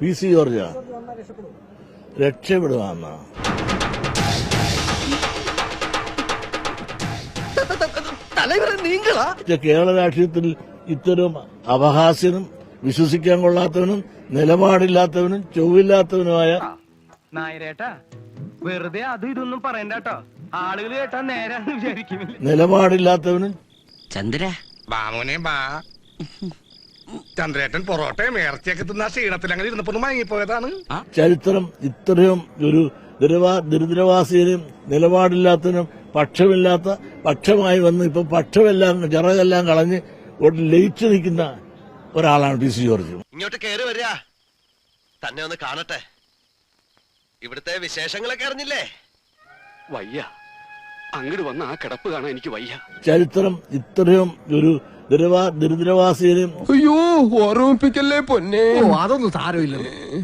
P C ജോർജ രക്ഷപ്പെടുക എന്നാ. കേരള രാഷ്ട്രീയത്തിൽ ഇത്തരം അപഹാസ്യനും വിശ്വസിക്കാൻ കൊള്ളാത്തവനും നിലപാടില്ലാത്തവനും ചൊവ്വില്ലാത്തവനുമായ നായരേട്ടാ വെറുതെ അത് ഇതൊന്നും പറയണ്ട കേട്ടോ. ആളുകൾ കേട്ടാ നേരാന്ന് വിചാരിക്കും നിലപാടില്ലാത്തവനും ചന്ദ്ര. ബാമുനെ ബാ. ചന്ദ്രേട്ടൻ പൊറോട്ടയും ഇറച്ചിയൊക്കെ തിന്ന ക്ഷീണത്തിൽ അങ്ങനെ ഇരുന്നപ്പോ മാങ്ങി മയങ്ങിപ്പോയതാണ്. ചരിത്രം ഇത്രയും ഒരു ദുരിവാ നിലപാടില്ലാത്തതിനും പക്ഷമില്ലാത്ത പക്ഷമായി വന്ന് ഇപ്പൊ പക്ഷമെല്ലാം ചിറകെല്ലാം കളഞ്ഞ് ലയിച്ചു നിൽക്കുന്ന ഒരാളാണ് പി സി ജോർജ്. ഇങ്ങോട്ട് കേറി വരിക. തന്നെ ഒന്ന് കാണട്ടെ. ഇവിടുത്തെ വിശേഷങ്ങളൊക്കെ അറിഞ്ഞില്ലേ? വയ്യ. അങ്ങോട്ട് വന്ന ആ കിടപ്പ് കാണാൻ എനിക്ക് വയ്യ. ചരിത്രം ഇത്രയും ഒരു ദരിദ്രവാസിയും അയ്യോ ഓർമ്മിപ്പിക്കല്ലേ പൊന്നെ? ഓ അതൊന്നും സാരമില്ല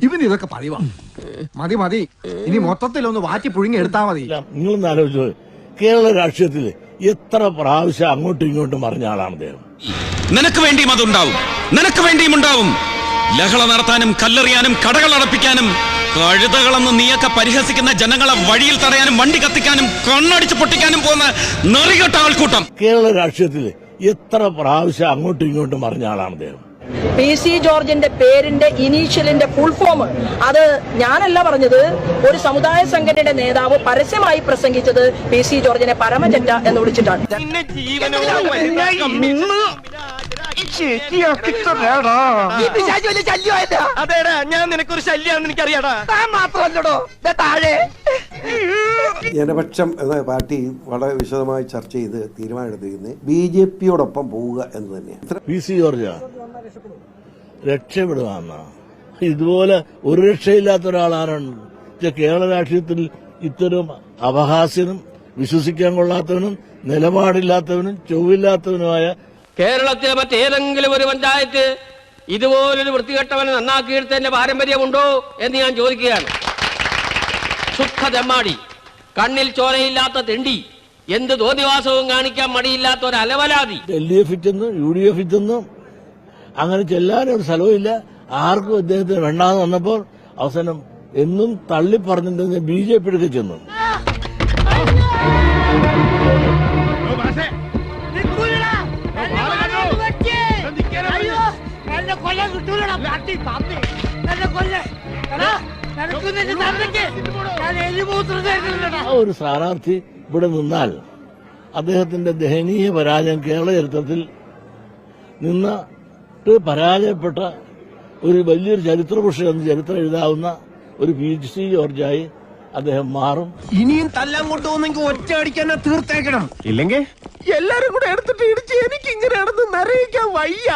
ഇവന് ഇതൊക്കെ പതിവാ. മതി മതി. ഇനി മൊത്തത്തിലൊന്ന് വാറ്റി പുഴുങ്ങി എടുത്താ മതി. നിങ്ങളൊന്ന് ആലോചിച്ചു കേരള രാഷ്ട്രീയത്തിൽ എത്ര പ്രാവശ്യം അങ്ങോട്ടും ഇങ്ങോട്ടും പറഞ്ഞ ആളാണ് അദ്ദേഹം. നിനക്ക് വേണ്ടിയും അതുണ്ടാവും. നിനക്ക് വേണ്ടിയും ഉണ്ടാവും. ലഹള നടത്താനും കല്ലെറിയാനും കടകൾ അടപ്പിക്കാനും കഴുതകളെന്ന് നീയൊക്കെ പരിഹസിക്കുന്ന ജനങ്ങളെ വഴിയിൽ തടയാനും വണ്ടി കത്തിക്കാനും കണ്ണടിച്ച് പൊട്ടിക്കാനും പോകുന്ന നെറികെട്ട ആൾക്കൂട്ടം. കേരള രാഷ്ട്രീയത്തിൽ എത്ര പ്രാവശ്യം അങ്ങോട്ടും ഇങ്ങോട്ടും പറഞ്ഞ ആളാണ് അദ്ദേഹം. പി സി ജോർജിന്റെ പേരിന്റെ ഇനീഷ്യലിന്റെ ഫുൾ ഫോം അത് ഞാനല്ല പറഞ്ഞത് ഒരു സമുദായ സംഘടനയുടെ നേതാവ് പരസ്യമായി പ്രസംഗിച്ചത് പി സി ജോർജിനെ പരമചറ്റ എന്ന് വിളിച്ചിട്ടാണ്. അതേടാ ഞാൻ നിനക്കൊരു ശല്യാന്ന് എനിക്കറിയാടാ. മാത്രമല്ലടോ. താഴെ. ജനപക്ഷം എന്ന പാർട്ടി വളരെ വിശദമായി ചർച്ച ചെയ്ത് തീരുമാനമെടുത്തിരിക്കുന്നത് ബി ജെ പിയോടൊപ്പം പോവുക എന്ന് തന്നെയാണ്. പി സി ജോർജാ രക്ഷപ്പെടുക ഇതുപോലെ ഒരു രക്ഷയില്ലാത്ത ഒരാളാരാണ്? കേരള രാഷ്ട്രീയത്തിൽ ഇത്തരം അപഹാസ്യനും വിശ്വസിക്കാൻ കൊള്ളാത്തവനും നിലപാടില്ലാത്തവനും ചൊവ്വില്ലാത്തവനുമായ കേരളത്തിലെ മറ്റേതെങ്കിലും ഒരു പഞ്ചായത്ത് ഇതുപോലൊരു വൃത്തികെട്ടവനെ നന്നാക്കിയെടുത്തതിന്റെ പാരമ്പര്യമുണ്ടോ എന്ന് ഞാൻ ചോദിക്കുകയാണ്. ശുദ്ധ തെമ്മാടി കണ്ണിൽ ചോരയില്ലാത്ത തെണ്ടി എന്ത് തോന്നിവാസവും കാണിക്കാൻ മടിയില്ലാത്ത ഒരു അലവലാതി. എൽ ഡി എഫ് ഇറ്റെന്നും യു ഡി എഫ് ഇറ്റെന്നും അങ്ങനെ ചെല്ലാനും ഒരു സ്ഥലവുമില്ല. ആർക്കും അദ്ദേഹത്തിന് വേണ്ടാന്ന് വന്നപ്പോൾ അവസാനം എന്നും തള്ളി പറഞ്ഞിട്ടുണ്ടെന്ന് ബി ജെ പിയുടെ ചെന്നു. ആ ഒരു സ്ഥാനാർത്ഥി ഇവിടെ നിന്നാൽ അദ്ദേഹത്തിന്റെ ദയനീയ പരാജയം കേരള ചരിത്രത്തിൽ നിന്നിട്ട് പരാജയപ്പെട്ട ഒരു വലിയൊരു ചരിത്ര എന്ന് ചരിത്രം എഴുതാവുന്ന ഒരു പി സി ജോർജായി അദ്ദേഹം മാറും. ഇനിയും തല്ലാൻ കൊണ്ടുപോകുന്നെങ്കിൽ ഒറ്റ അടിക്കാൻ തീർത്തേക്കണം. ഇല്ലെങ്കിൽ? എല്ലാരും കൂടെ എടുത്തിട്ട് ഇടിച്ച് എനിക്ക് ഇങ്ങനെ നടന്ന് നിറയിക്കാൻ വയ്യ.